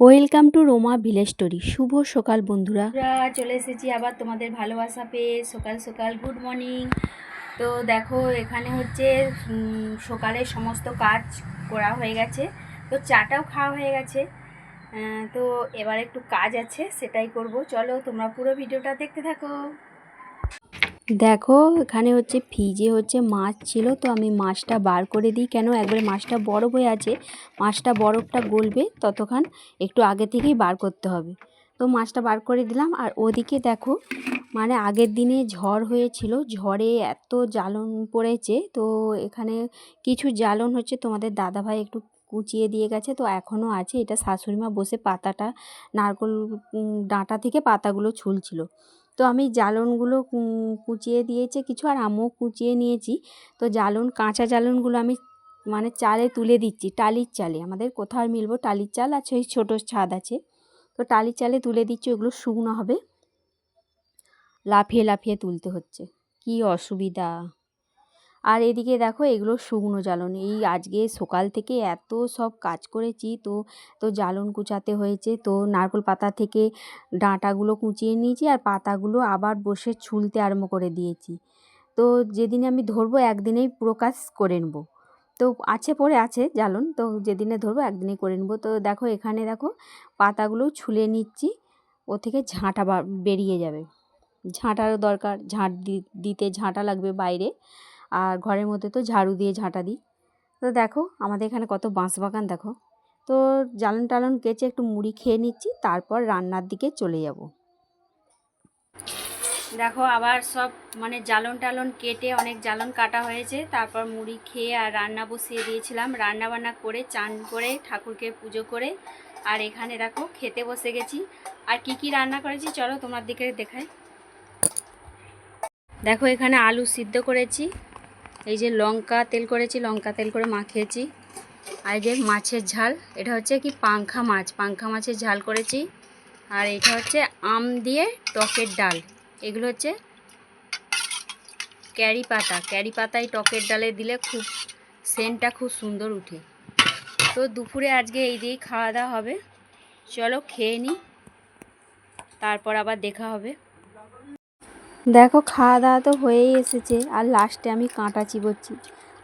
Welcome to Roma village story. শুভ সকাল, বন্ধুরা। চলে এসেছি আবার তোমাদের ভালোবাসা পেয়ে। সকাল সকাল গুড মর্নিং তো দেখো, এখানে হচ্ছে সকালে সমস্ত কাজ করা হয়ে গেছে। তো চাটাও খাওয়া হয়ে গেছে। তো এবার একটু কাজ আছে, সেটাই করব। চলো, তোমরা পুরো ভিডিওটা দেখতে থাকো। দেখো, এখানে হচ্ছে ফ্রিজে হচ্ছে মাছ ছিল, তো আমি মাছটা বার করে দিই। কেন? একবারে মাছটা বরফ হয়ে আছে, মাছটা বরফটা গলবে ততক্ষণ একটু আগে থেকেই বার করতে হবে। তো মাছটা বার করে দিলাম, আর ওদিকে দেখো মানে আগের দিনে ঝড় হয়েছিল, ঝড়ে এত জ্বালন পড়েছে, তো এখানে কিছু জ্বালন হচ্ছে তোমাদের দাদাভাই একটু কুচিয়ে দিয়ে গেছে, তো এখনও আছে, এটা শাশুড়িমা বসে পাতাটা, নারকোল ডাঁটা থেকে পাতাগুলো ছুলছিল। তো আমি জ্বালনগুলো কুচিয়ে দিয়েছে, কিছু আর আমও কুচিয়ে নিয়েছি। তো জ্বালন, কাঁচা জ্বালনগুলো আমি মানে চালে তুলে দিচ্ছি, টালির চালে। আমাদের কোথাও মিলবো টালির চাল আছে ওই ছোটো ছাদ আছে। তো টালির চালে তুলে দিচ্ছি, ওগুলো শুকনো হবে। লাফিয়ে লাফিয়ে তুলতে হচ্ছে। কি অসুবিধা। আর এদিকে দেখো এগুলো শুকনো জ্বালন। এই আজকে সকাল থেকে এত সব কাজ করেছি তো তো জ্বালন কুচাতে হয়েছে তো নারকোল পাতা থেকে ডাঁটাগুলো কুচিয়ে নিয়েছি আর পাতাগুলো আবার বসে ছুলতে আরম্ভ করে দিয়েছি। তো যেদিনে আমি ধরবো একদিনেই পুরো কাজ করে নেব। তো আছে পরে আছে জ্বালন তো যেদিনে ধরবো একদিনেই করে নেব। তো দেখো এখানে দেখো পাতাগুলো ছুলে নিচ্ছি, ও থেকে ঝাঁটা বেরিয়ে যাবে। ঝাঁটারও দরকার, ঝাঁট দিতে ঝাঁটা লাগবে বাইরে। আর ঘরের মধ্যে তো ঝাড়ু দিয়ে ঝাঁটা দিই। তো দেখো, আমাদের এখানে কত বাঁশ বাগান, দেখো। তো জ্বালন টালন কেচে একটু মুড়ি খেয়ে নিচ্ছি, তারপর রান্নার দিকে চলে যাব। দেখো, আবার সব মানে জ্বালন টালন কেটে অনেক জ্বালন কাটা হয়েছে, তারপর মুড়ি খেয়ে আর রান্না বসিয়ে দিয়েছিলাম। রান্না বান্না করে, চান করে, ঠাকুরকে পুজো করে, আর এখানে দেখো, খেতে বসে গেছি। আর কি কি রান্না করেছি, চলো তোমার দিকে দেখাই। দেখো, এখানে আলু সিদ্ধ করেছি। এই যে লঙ্কা, তেল করেছি, লঙ্কা তেল করে মাখিয়েছি। আর যে মাছের ঝাল, এটা হচ্ছে কি পাংখা মাছ। পাংখা মাছের ঝাল করেছি। আর এটা হচ্ছে আম দিয়ে টকের ডাল। এগুলো হচ্ছে ক্যারি পাতা। ক্যারি পাতায় টকের ডালে দিলে খুব সেন্টটা খুব সুন্দর উঠে। তো দুপুরে আজকে এই দিয়েই খাওয়া দাওয়া হবে। চলো খেয়ে নিই তারপর আবার দেখা হবে। দেখো খাওয়া দাওয়া তো হয়েই এসেছে। আর লাস্টে আমি কাঁটা চিবোচ্ছি।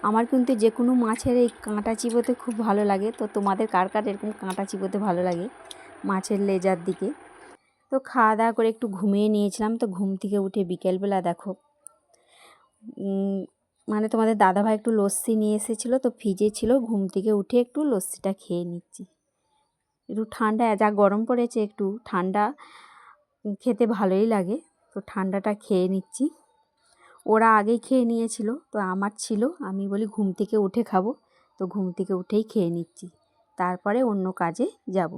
আমার কিন্তু যে কোনো মাছের এই কাঁটা চিবোতে খুব ভালো লাগে। তো তোমাদের কার কার এরকম কাঁটা চিবোতে ভালো লাগে মাছের লেজার দিকে? তো খাওয়া দাওয়া করে একটু ঘুমিয়ে নিয়েছিলাম। তো ঘুম থেকে উঠে বিকেলবেলা দেখো মানে তোমাদের দাদাভাই একটু লস্যি নিয়ে এসেছিল। তো ফ্রিজে ছিল। ঘুম থেকে উঠে একটু লস্যিটা খেয়ে নিচ্ছি। একটু ঠান্ডা যা গরম পড়েছে একটু ঠান্ডা, খেতে ভালোই লাগে। তো ঠান্ডাটা খেয়ে নিচ্ছি। ওরা আগেই খেয়ে নিয়েছিল, তো আমার ছিল। আমি বলি, ঘুম থেকে উঠে খাব। তো ঘুম থেকে উঠেই খেয়ে নিচ্ছি। তারপরে অন্য কাজে যাব।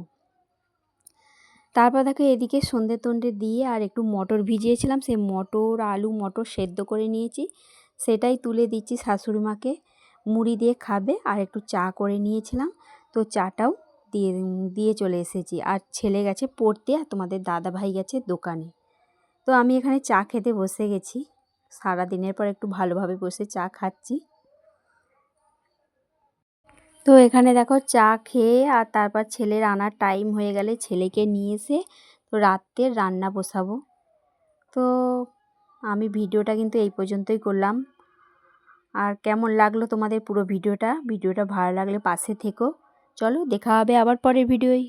তারপর দেখো, এদিকে সন্ধে তন্ডে দিয়ে আর একটু মটর ভিজিয়েছিলাম। সেই মটর, আলু, মটর সেদ্ধ করে নিয়েছি। সেটাই তুলে দিচ্ছি শাশুড়ি মাকে। মুড়ি দিয়ে খাবে আর একটু চা করে নিয়েছিলাম। তো চাটাও দিয়ে দিয়ে চলে এসেছি। আর ছেলে গেছে পড়তে আর তোমাদের দাদা ভাই গেছে দোকানে। তো আমি এখানে চা খেতে বসে গেছি। সারা দিনের পর একটু ভালোভাবে বসে চা খাচ্ছি। তো এখানে দেখো চা খেয়ে আর তারপর ছেলের আনার টাইম হয়ে গেলে ছেলেকে নিয়ে এসে তো রাত্রের রান্না বসাবো। তো আমি ভিডিওটা কিন্তু এই পর্যন্তই করলাম। আর কেমন লাগল তোমাদের পুরো ভিডিওটা? ভিডিওটা ভালো লাগলে পাশে থেকো। চলো দেখা হবে আবার পরের ভিডিওয়।